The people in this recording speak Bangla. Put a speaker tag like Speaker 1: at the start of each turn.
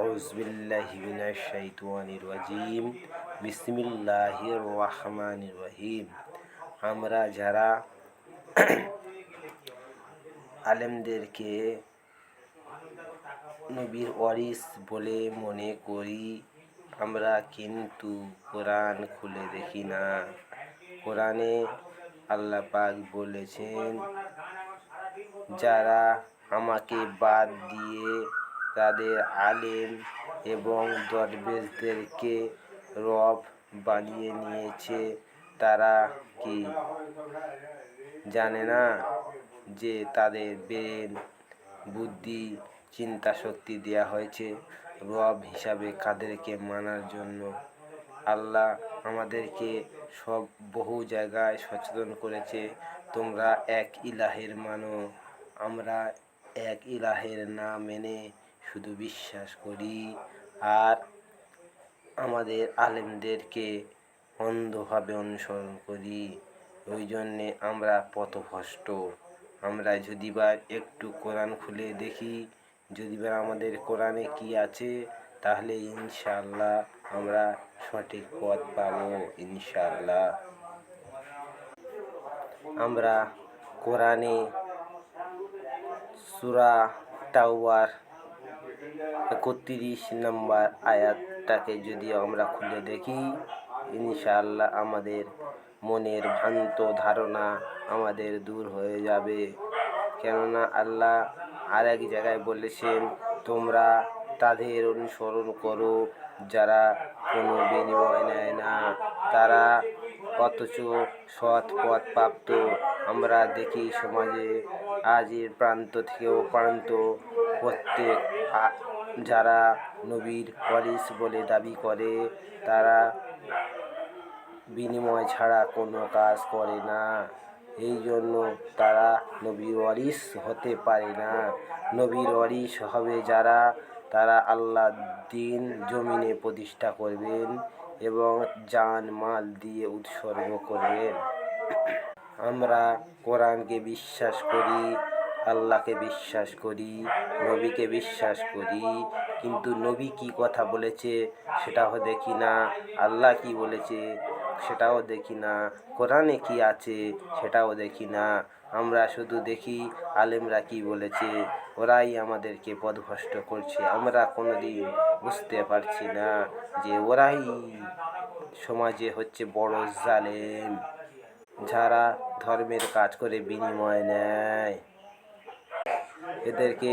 Speaker 1: أعوذ بالله من الشيطان الرجيم بسم الله الرحمن الرحيم আমরা যারা আলেমদেরকে নবীর ওয়ারিস বলে মনে করি আমরা কিন্তু কোরআন খুলে দেখি না কোরআনে আল্লাহ পাক বলেছেন যারা আমাকে বাদ দিয়ে তাদের আলেম এবং দরবেশদেরকে রব বানিয়ে নিয়েছে। তারা কি জানে না যে তাদের ব্রেন বুদ্ধি চিন্তা শক্তি দেওয়া হয়েছে? রব হিসাবে কাদেরকে মানার জন্য আল্লাহ আমাদেরকে সব বহু জায়গায় সচেতন করেছে। তোমরা এক ইলাহের মানো, আমরা এক ইলাহের না মেনে শুধু বিশ্বাস করি আর আমাদের আলেমদেরকে অন্ধভাবে অনুসরণ করি। ওই জন্যে আমরা পথভ্রষ্ট। আমরা যদি বা একটু কোরআন খুলে দেখি, যদি বা আমাদের কোরআনে কি আছে, তাহলে ইনশাআল্লাহ আমরা সঠিক পথ পাবো ইনশাল্লাহ আমরা কোরআনে সুরা তাওয়ার একত্রিশ নম্বর আয়াতটাকে যদি আমরা খুলে দেখি, ইনশাআল্লাহ আমাদের মনের ভ্রান্ত ধারণা আমাদের দূর হয়ে যাবে। কেননা আল্লাহ আর এক জায়গায় বলেছেন, তোমরা তাদের অনুসরণ করো, যারা কোনো বিনিময় নেয় না। তারা অথচ সৎ পথ প্রাপ্ত। আমরা দেখি সমাজে আজের প্রান্ত থেকেও প্রান্ত প্রত্যেক যারা নবীর ওয়ারিস বলে দাবি করে, তারা বিনিময় ছাড়া কোনো কাজ করে না। এই জন্য তারা নবীর ওয়ারিস হতে পারে না। নবীর ওয়ারিস হবে যারা, তারা আল্লাহ দিন জমিনে প্রতিষ্ঠা করবেন এবং জান মাল দিয়ে উৎসর্গ করবেন। আমরা কোরআনকে বিশ্বাস করি, আল্লাহকে বিশ্বাস করি, নবীকে বিশ্বাস করি। কিন্তু নবী কি কথা বলেছে সেটাও দেখি না, আল্লাহ কি বলেছে সেটাও দেখি না, কোরআনে কি আছে সেটাও দেখি না। আমরা শুধু দেখি আলেমরা কি বলেছে, ওরাই আমাদেরকে পথভ্রষ্ট করছে। আমরা কোনোদিন বুঝতে পারছি না যে ওরাই সমাজে হচ্ছে বড় জালেম। যারা ধর্মের কাজ করে বিনিময় নেয়। এদেরকে